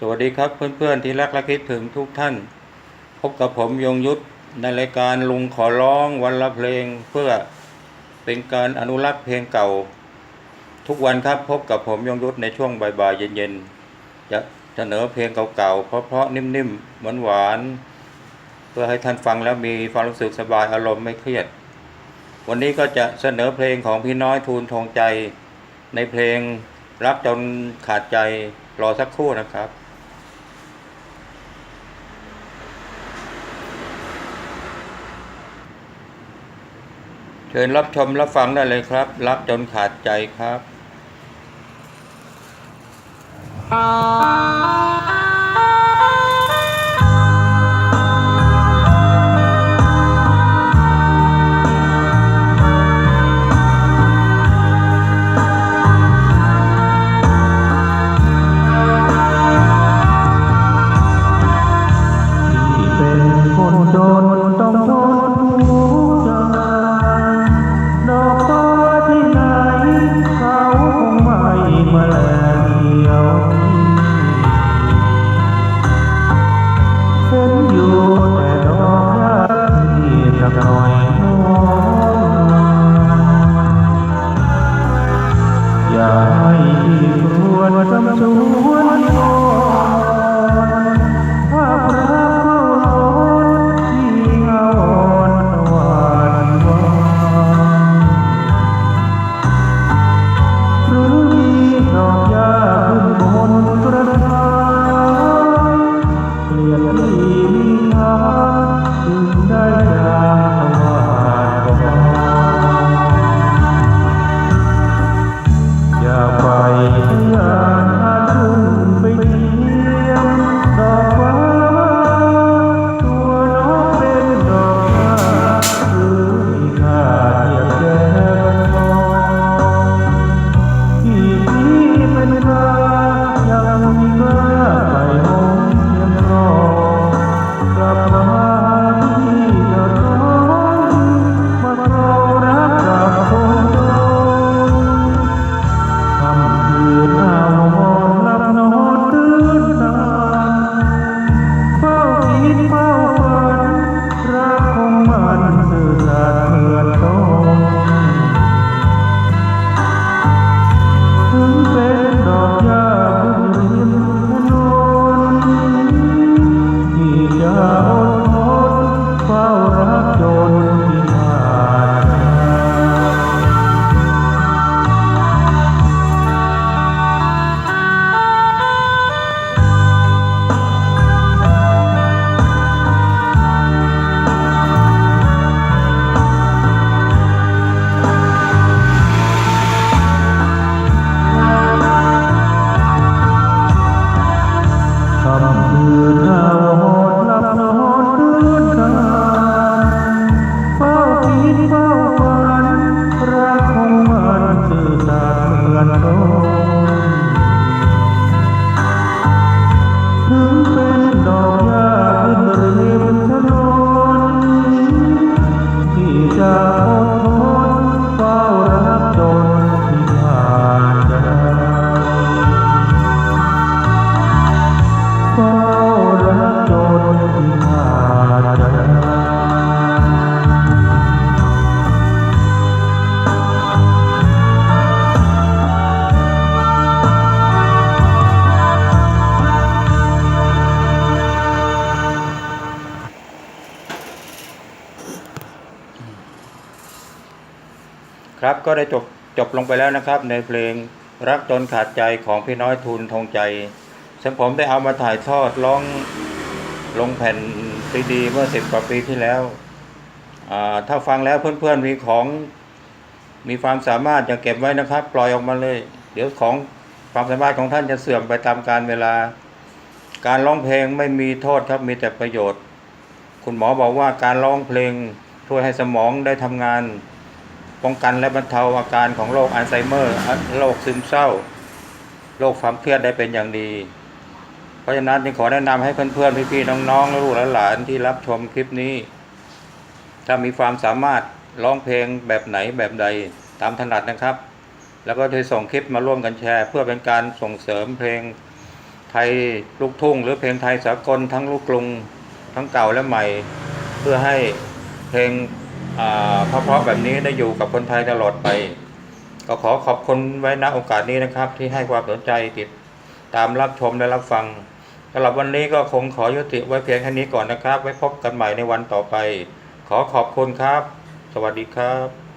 สวัสดีครับเพื่อนๆที่รักและคิดถึงทุกท่าน พบกับผมยงยุทธในรายการลุงขอร้องวันละเพลงเพื่อเป็นการอนุรักษ์เพลงเก่า ทุกวันครับพบกับผมยงยุทธในช่วงบ่ายๆเย็นๆจะเสนอเพลงเก่าๆเพราะๆนิ่มๆหวานๆเพื่อให้ท่านฟังแล้วมีความรู้สึกสบายอารมณ์ไม่เครียด วันนี้ก็จะเสนอเพลงของพี่น้อยทูลทองใจ ในเพลงรักจนขาดใจรอสักครู่นะครับ เชิญรับชมรับฟังได้เลยครับ รักจนขาดใจครับ ครับก็ได้จบจบลงไปแล้วนะครับ ในเพลงรักจนขาดใจของพี่น้อยทูลทองใจซึ่งผมได้เอามาถ่ายทอดร้องลงแผ่นซีดีเมื่อสิบกว่าปีที่แล้ว ถ้าฟังแล้วเพื่อนๆมีของมีความสามารถจะเก็บไว้นะครับ ปล่อยออกมาเลย เดี๋ยวของความสามารถของท่านจะเสื่อมไปตามกาลเวลา การร้องเพลงไม่มีโทษครับมีแต่ประโยชน์ คุณหมอบอกว่าการร้องเพลงช่วยให้สมองได้ทำงาน ป้องกันและบรรเทาอาการของโรคอัลไซเมอร์โรคซึมเศร้าโรคความเครียดได้เป็นอย่างดี เพราะฉะนั้นจึงขอแนะนำให้เพื่อนๆพี่ๆน้องๆและลูกหลานที่รับชมคลิปนี้ ถ้ามีความสามารถร้องเพลงแบบไหนแบบใดตามถนัดนะครับ แล้วก็ช่วยส่งคลิปมาร่วมกันแชร์ เพื่อเป็นการส่งเสริมเพลงไทยลูกทุ่ง หรือเพลงไทยสากลทั้งลูกกรุงทั้งเก่าและใหม่ เพื่อให้เพลง เพราะๆแบบนี้ได้อยู่กับคนไทยตลอดไป ก็ขอขอบคุณไว้ณโอกาสนี้นะครับ ที่ให้ความสนใจติดตามรับชมและรับฟังสำหรับวันนี้ก็คงขอยุติไว้เพียงแค่นี้ก่อนนะครับ ไว้พบกันใหม่ในวันต่อไป ขอขอบคุณครับ สวัสดีครับ